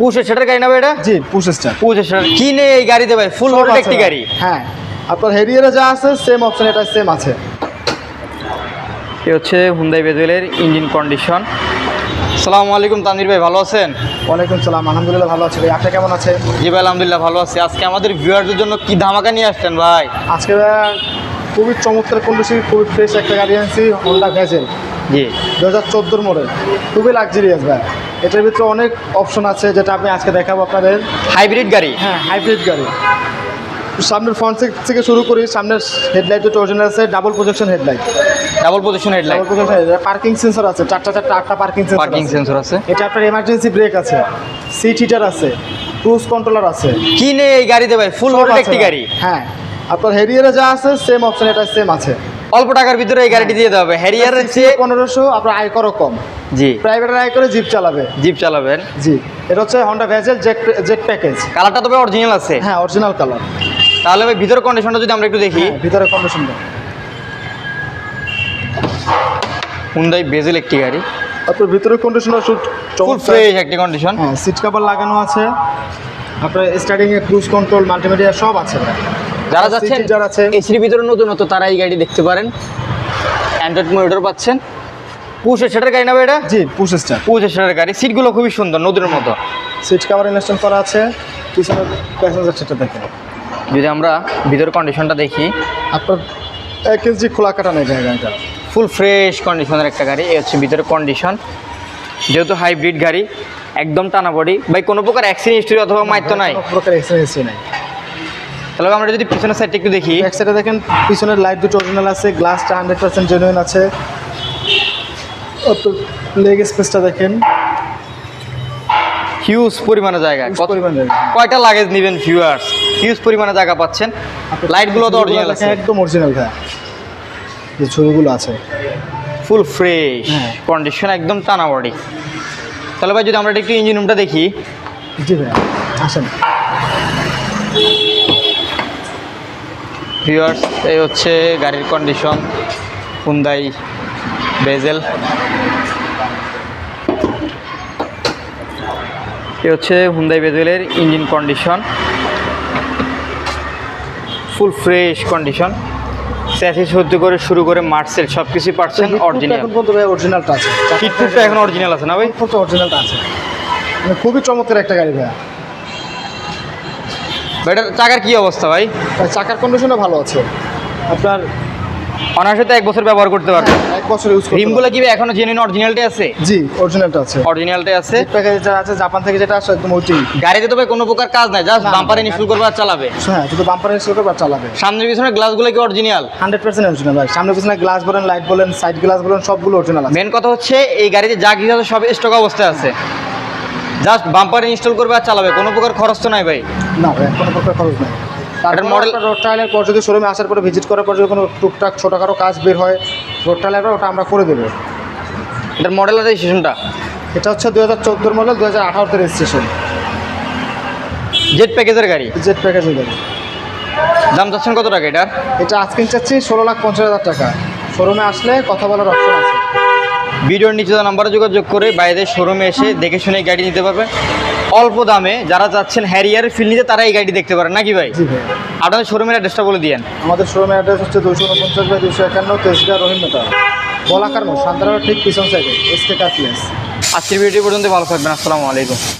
পুষে সেটার গাড়ি না ভাই এটা? জি পুশ স্টার। পুষে সেটার। কিনে এই গাড়িতে ভাই ফুল লোডেড একটি গাড়ি। হ্যাঁ আপনার হেরিয়ারে যা আছে সেম অপশন এটা সেম আছে। এ হচ্ছে হুন্দাই বেজেলের ইঞ্জিন কন্ডিশন সালামু আলাইকুম তানভীর ভাই ভালো আছেন? ওয়ালাইকুম সালাম আলহামদুলিল্লাহ ভালো আছে ভাই। আপনি কেমন আছে জি ভাই আলহামদুলিল্লাহ ভালো আছি। আজকে আমাদের ভিউয়ারদের জন্য কি ধামাকা নিয়ে আসছেন ভাই? আজকে খুবই চমৎকার কন্ডিশন খুবই ফ্রেশ একটা গাড়ি আনছি হোন্ডা ভ্যাজেল জি। দু হাজার চোদ্দোর মডেল। খুবই লাক্সারিয়াস ভাই। এটার ভিতরে অনেক অপশন আছে যেটা আমি আজকে দেখাবো আপনাদের। হাইব্রিড গাড়ি? হ্যাঁ হাইব্রিড গাড়ি। সামনের ফ্রন্ট থেকে শুরু করি সামনের হেডলাইট দুটো অরিজিনাল আছে double projection headlight double position headlight double projection headlight parking sensor আছে চারটা চারটা আটটা পার্কিং সেন্সর পার্কিং সেন্সর আছে। এটা আপনার এমার্জেন্সি ব্রেক আছে সিট হিটার আছে ক্রুজ কন্ট্রোলার আছে। কি কিনে এই গাড়িতে ভাই? ফুল আছে একটি গাড়ি? হ্যাঁ আপনার হেরিয়ারে যা আছে সেম অপশন এটা সেম আছে। অল্প টাকার ভিতরে এই গাড়িটি দিয়ে দেওয়া হবে। হ্যারিয়ারের চেয়ে পনেরোশো আপনার আয়করও কম। জি। প্রাইভেট আয় করে জিপ চালাবে। জিপ চালাবেন। জি। এটা হচ্ছে হন্ডা ভ্যাজেল জেট জেট প্যাকেজ কালারটা তবে অরিজিনাল আছে। হ্যাঁ অরিজিনাল কালার তাহলে ভাই ভিতর কন্ডিশনটা যদি আমরা একটু দেখি। ভিতরে কন্ডিশনটা হুন্দাই বেজেল একটি গাড়ি। আপনার ভিতরের কন্ডিশনার শুট ফুল ফ্রেশ একটি কন্ডিশন হ্যাঁ সিট কভার লাগানো আছে। আপনার স্টার্টিং এ ক্রুজ কন্ট্রোল মাল্টিমিডিয়া সব আছে যারা যাচ্ছেন এসির ভিতরে নতুনত তারা এই গাড়ি দেখতে পারেন। অ্যান্ড্রয়েড মনিটর পাচ্ছেন। পুষে সেটার গাড়ি না এটা? জি পুশ স্টার। পুষে সেটার গাড়ি। সিটগুলো খুবই সুন্দর নতুনের মতো। সিট কভার ইনস্টল করা আছে। পিছনে প্যাসেঞ্জার সিটটা দেখেন। যদি আমরা ভিতর কন্ডিশনটা দেখি। আপনার এক ইঞ্চি খোলা কাটা নেই গাড়িটা। ফুল ফ্রেশ কন্ডিশনের একটা গাড়ি এই হচ্ছে ভিতরে কন্ডিশন যেহেতু হাইব্রিড গাড়ি একদম টানা বডি ভাই কোনো প্রকার অ্যাক্সিডেন্ট হিস্ট্রি অথবা মাইর তো নাই? কোনো প্রকার এক্সপিরিয়েন্স নেই। তাহলে আমরা যদি পিছনের সাইডটা একটু দেখি। এক সাইডে দেখেন পিছনের লাইট দুটো অরিজিনাল আছে গ্লাসটা হান্ড্রেড পার্সেন্ট জেনুইন আছে। লেগ স্পেসটা দেখেন। হিউজ পরিমাণে জায়গা। Huge কত- পরিমাণে। কয়টা লাগেজ নেবেন ভিউয়ার্স হিউজ পরিমাণে জায়গা পাচ্ছেন। লাইটগুলো তো অরিজিনাল আছে। একদম অরিজিনাল ভাই। যে ছবিগুলো আছে। ফুল ফ্রেশ হ্যাঁ। কন্ডিশন একদম টানা বডি তাহলে ভাই যদি আমরা একটু ইঞ্জিন রুমটা দেখি। জি ভাই আসেন। ভিউয়ার্স এই হচ্ছে গাড়ির কন্ডিশন হুন্দাই বেজেল এ হচ্ছে Hyundai বেজেলের engine condition full fresh condition chassis হতে করে শুরু করে মার্সেল সব কিছুই পাচ্ছেন অরিজিনাল এখন পর্যন্ত ভাই অরিজিনালটা আছে। হিটপ্রুফটা এখন অরিজিনাল আছে না ভাই? অরিজিনালটা আছে। মানে খুবই চমৎকার একটা গাড়ি ভাই এটার চাকার কি অবস্থা ভাই? চাকার কন্ডিশনও ভালো আছে। আপনার অনায়াসে তো এক বছর ব্যবহার করতে পারবেন এক বছর ইউজ রিমগুলো কি এখনও জেনুইন অরিজিনালটাই আছে? জি অরিজিনালটা আছে। অরিজিনালটাই আছে। প্যাকেজ যেটা আছে জাপান থেকে যেটা আসে একদম ওইটি গাড়িতে তো কোনো প্রকার কাজ নাই জাস্ট বাম্পারে ইনস্টল করবে আর চালাবে। হ্যাঁ শুধু বাম্পার ইনস্টল করবে আর চালাবে। সামনের পিছনের গ্লাসগুলো কি অরিজিনাল হান্ড্রেড পার্সেন্ট অরিজিনাল ভাই। সামনে পিছনে গ্লাস বলেন লাইট বলেন সাইড গ্লাস বলেন সবগুলো অরিজিনাল আছে। মেন কথা হচ্ছে এই গাড়িতে যা কিছু আছে সব স্টক অবস্থায় আছে। জাস্ট বাম্পার ইনস্টল করবে আর চালাবে কোনো প্রকার খরচ তো নাই ভাই। না ভাই কোনো প্রকার খরচ নাই। তারপর মডেল রোড ট্রায়ালের পর যদি শোরুমে আসার পরে ভিজিট করার পর যদি কোনো টুকটাক ছোটোখাটো কাজ বের হয় রোড ট্রায়ালের পর ওটা আমরা করে দেবো। এটার মডেল আছে স্টেশনটা এটা হচ্ছে দু হাজার চোদ্দোর মডেল দু হাজার আঠারোতে রেজিস্ট্রেশন জেট প্যাকেজের গাড়ি? জেট প্যাকেজের গাড়ি। দাম চাচ্ছেন কত টাকা এটার? এটা আজকে চাচ্ছি ষোলো লাখ পঞ্চাশ হাজার টাকা। শোরুমে আসলে কথা বলার অপশন আছে। ভিডিওর নিচে নাম্বারে যোগাযোগ করে বাইরের শোরুমে এসে দেখে শুনে গাড়ি নিতে পারবেন অল্প দামে যারা যাচ্ছেন হ্যারিয়ার ফিল নিতে তারা এই গাড়ি দেখতে পারেন। নাকি ভাই? ভাই। আপনাদের শোরুমের অ্যাড্রেসটা বলে দিয়েন। আমাদের শোরুমের অ্যাড্রেস হচ্ছে দুশো উনপঞ্চাশ বাই দুশো একান্ন তেজগা রহিম মেটা বলাকার মোড় শান্তারা ঠিক পিছন সাইডে এসকে কার প্লেস আজকের ভিডিও পর্যন্ত ভালো থাকবেন। আসসালামু আলাইকুম।